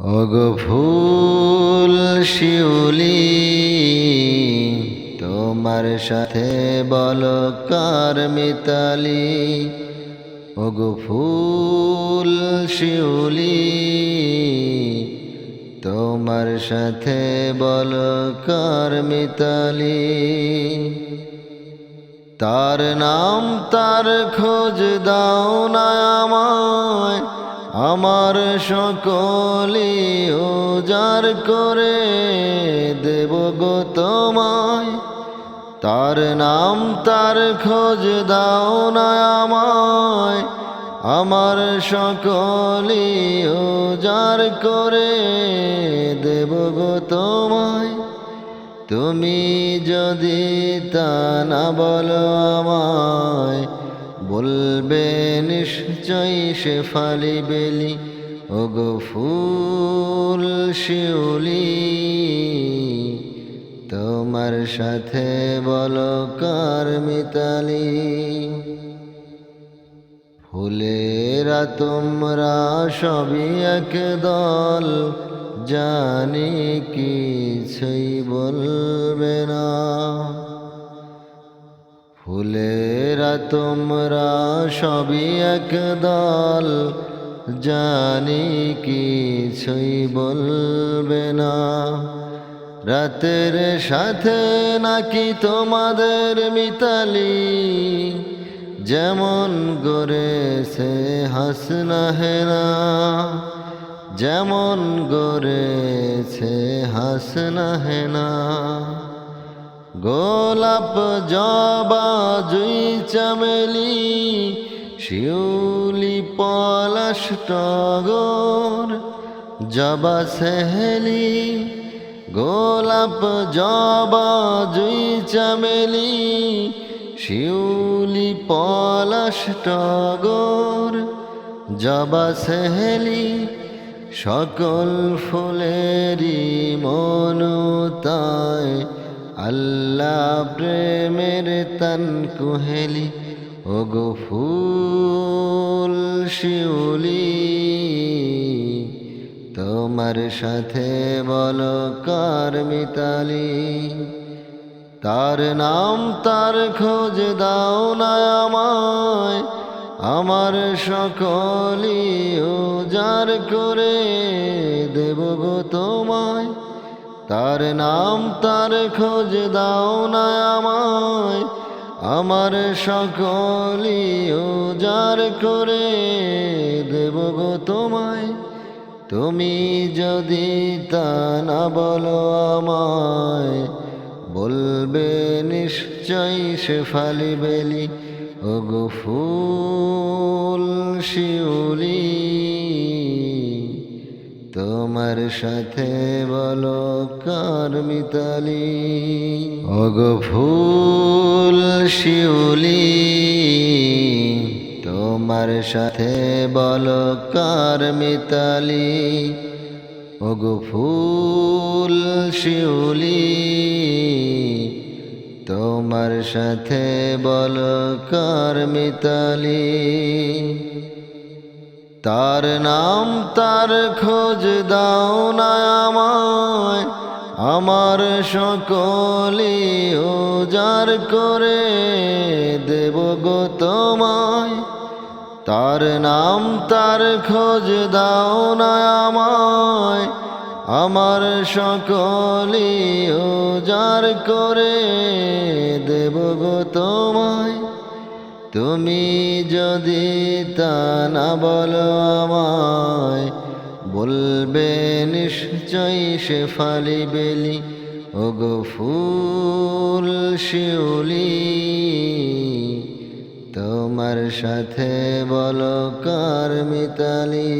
ওগো ফুল শিউলি, তোমার সাথে বলো কার মিতালি? ওগো ফুল শিউলি, তোমার সাথে বলো কার মিতালি? তার নাম তার খোঁজ দাও না আমায় আমার সকলি উজার করে দেব গো তোমায়। তার নাম, তার খোঁজ দাও না আমায়। আমার সকলি উজার করে দেব গো তোমায়। তুমি যদি তা না বলো আমায় বলবে নিশ্চয়ই সে ফালি বেলি। ওগো ফুল শিউলি, তোমার সাথে বলো কার মিতালি। ফুলেরা তোমরা সবই এক দল, জানি কিছুই বলবে না। ফুলেরা তোমরা সবই এক দল। জানি কিছুই বলবে না। রাতের সাথে নাকি তোমাদের মিতালি? যেমন গড়েছে হাসনা হেনা, যেমন গড়েছে হাসনা হেনা। গোলাপ জবা জুই চামেলি, শিউলি পলাশ টগর, জবা সেহেলি, গোলাপ জবা জুই চামেলি, শিউলি পলাশ টগর, জবা সেহেলি, সকল ফুলেরই মনতায় আল্লাহ প্রেমের তন কুহেলি, ওগো ফুল শিউলি। তোমার সাথে বলো কার মিতালি? তার নাম তার খোঁজ দাও না আমায়। আমার সকলি উজার করে দেব গো তোমায় তার নাম তার খোঁজ দাও না আমায়, আমার সকলি উজার করে দেব গো তোমায়। তুমি যদি তা না বলো আমায়, বলবে নিশ্চয়ই সে ফালি বেলি ও ফুল শিউলি। তোমার সাথে বলো কার মিতালি? ও গো ফুল শিউলি, তোমার সাথে বলো কার মিতালি? ও গো ফুল শিউলি, তোমার সাথে বলো কার মিতালি? তার নাম তার খোঁজ দাও না আমায়। আমার সকলি উজার করে দেব গো তোমায়। তার নাম তার খোঁজ দাও না আমায়। আমার সকলি উজার করে দেব গো তোমায়। তুমি যদি তা না বলো আমায়, বলবে নিশ্চয়ই সে ফালি বেলি। ওগো ফুল শিউলি, তোমার সাথে বলো কার মিতালি।